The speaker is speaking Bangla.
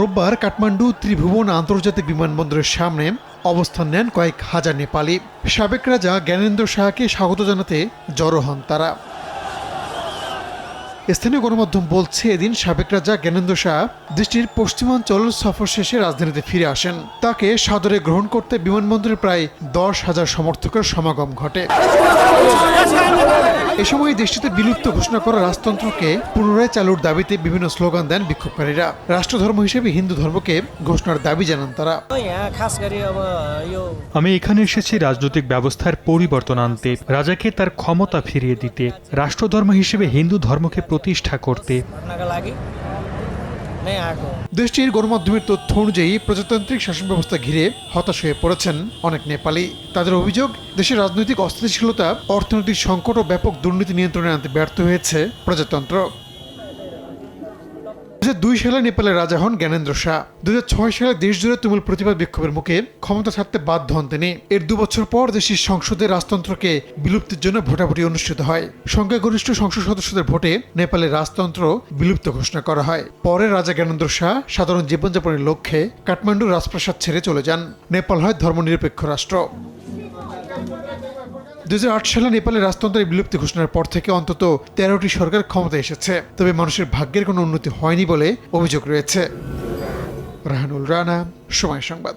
রোববার কাঠমান্ডু ত্রিভুবন আন্তর্জাতিক বিমানবন্দরের সামনে অবস্থান নেন কয়েক হাজার নেপালি। সাবেক রাজা জ্ঞানেন্দ্র শাহকে স্বাগত জানাতে জড়ো হন তারা। স্থানীয় গণমাধ্যম বলছে, এদিন সাবেক রাজা জ্ঞানেন্দ্র শাহ দেশটির পশ্চিমাঞ্চল সফর শেষে রাজধানীতে ফিরে আসেন। তাকে সাদরে গ্রহণ করতে বিমানবন্দরে প্রায় দশ হাজার সমর্থকের সমাগম ঘটে। সময় দেশটিতে বিলুপ্ত ঘোষণা করা রাজতন্ত্রকে পুনরায় চালুর দাবিতে বিভিন্ন স্লোগান দেন বিক্ষোভকারীরা। রাষ্ট্রধর্ম হিসেবে হিন্দু ধর্মকে ঘোষণার দাবি জানান তারা। আমি এখানে এসেছি রাজনৈতিক ব্যবস্থার পরিবর্তন আনতে, রাজাকে তার ক্ষমতা ফিরিয়ে দিতে, রাষ্ট্রধর্ম হিসেবে হিন্দু ধর্মকে প্রতিষ্ঠা করতে। দেশটির গণমাধ্যমের তথ্য অনুযায়ী প্রজাতান্ত্রিক শাসন ব্যবস্থা ঘিরে হতাশ হয়ে পড়েছেন অনেক নেপালি। তাদের অভিযোগ, দেশের রাজনৈতিক অস্থিতিশীলতা, অর্থনৈতিক সংকট ও ব্যাপক দুর্নীতি নিয়ন্ত্রণে আনতে ব্যর্থ হয়েছে প্রজাতন্ত্র। দুই সালে নেপালের রাজা হন জ্ঞানেন্দ্র শাহ। দু হাজার ছয় সালে দেশ জুড়ে তুমুল প্রতিবাদ বিক্ষোভের মুখে ক্ষমতা ছাড়তে বাধ্য হন তিনি। এর দু বছর পর দেশটির সংসদে রাজতন্ত্রকে বিলুপ্তির জন্য ভোটাভুটি অনুষ্ঠিত হয়। সংখ্যাগরিষ্ঠ সংসদ সদস্যদের ভোটে নেপালের রাজতন্ত্র বিলুপ্ত ঘোষণা করা হয়। পরে রাজা জ্ঞানেন্দ্র শাহ সাধারণ জীবনযাপনের লক্ষ্যে কাঠমান্ডু রাজপ্রাসাদ ছেড়ে চলে যান। নেপাল হয় ধর্মনিরপেক্ষ রাষ্ট্র। দুই হাজার আট সালে নেপালের রাজতন্ত্রের বিলুপ্তি ঘোষণার পর থেকে অন্তত তেরোটি সরকার ক্ষমতা এসেছে। তবে মানুষের ভাগ্যের কোনো উন্নতি হয়নি বলে অভিযোগ রয়েছে। রাহানুল রানা, সময় সংবাদ।